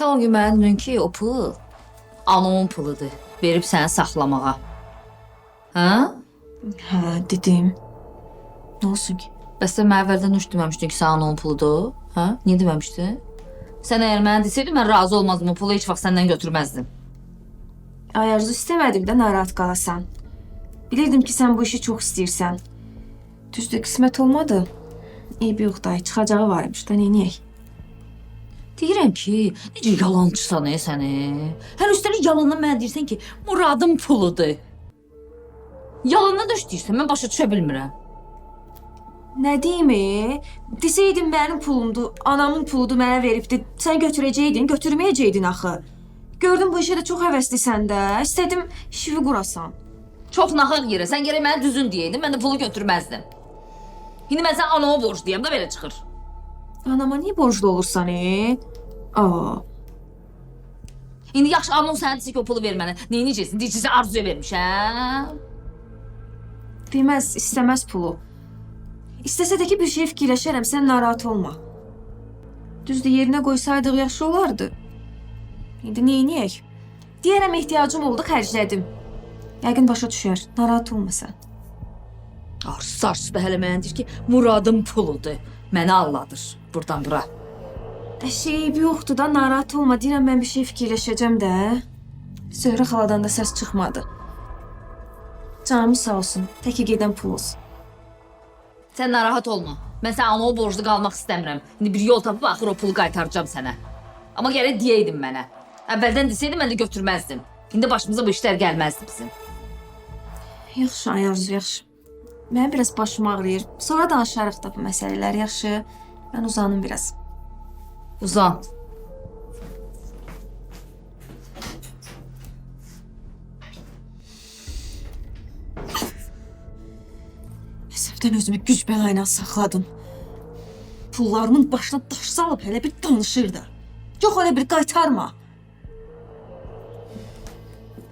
Dedin ki, o pul anamın puludur. Verib səni saxlamağa. Hə? Hə, dedim. Nə olsun ki? Bəs sən mənə əvvəldən heç deməmişdin ki, sən anamın puludur? Hə? Niyə deməmişdin? Sən əgər mənə desəydin, mən razı olmazdım. O pulu heç vaxt səndən götürməzdim. Ay arzu istəmədim də narahat qalasan. Bilirdim ki, sən bu işi çox istəyirsən. Düzdür, qismət olmadı. İyi bir yoxday, çıxacağı varmış da, neyniyək? Deyirəm ki, necə yalancısan ey səni. Hər üstəlik yalandan mənə deyirsən ki, Muradın puludur. Yalandan da istəyirsən, mən başa düşə bilmirəm. Nə deyim? e? Desəydin mənim pulumdur, anamın puludur mənə veribdi. Sən götürəcəydin, götürməyəcəydin axı. Gördüm bu işə də çox həvəslisən də. İstədim işivi qurasan. Çox nahaq yerə. Sən gərək mənə düzün deyəydin, mən də pulu götürməzdim. İndi mən sənə anama borcluyam da belə çıxır. Anama niyə borclu olursan, e? Aa, İndi yaxşı anon sənə desə ki, o pulu ver mənə. Nə edəcəksən? Deyəcəksən arzuya vermişəm. deməz, istəməz pulu. İstəsə də ki, bir şey fikirləşərəm, sən narahat olma. Düzdür, yerinə qoysaydıq yaxşı olardı. İndi neyniyək? Deyərəm ehtiyacım oldu, xərclədim. Yəqin başa düşər, narahat olma sən. Arsı da hələ mənə deyir ki, Muradın puludur. Məni alladır burdan bura. Şey, bir yoxdur da, narahat olma. Deyirəm mən bir şey fikirləşəcəm də. Söhrə xaladan da səs çıxmadı. Canım sağ olsun, təki gedən pul olsun. Sən narahat olma. Mən sənə anama borclu qalmaq istəmirəm. İndi bir yol tapıb axır o pulu qaytaracağam sənə. Amma gərək deyəydin mənə. Əvvəldən desəydin mən də götürməzdim. İndi başımıza bu işlər gəlməzdi bizim. Yaxşı, ay Arzu, yaxşı. Mənim biraz başım ağrıyır. Sonra danışarıq da bu məsələlər, yaxşı? Mən uzanım biraz. Uzan. Əsəbdən özümü güc bəlayla saxladım. Pullarımın başına daş salıb hələ bir danışır da. Yox elə bir qaytarma.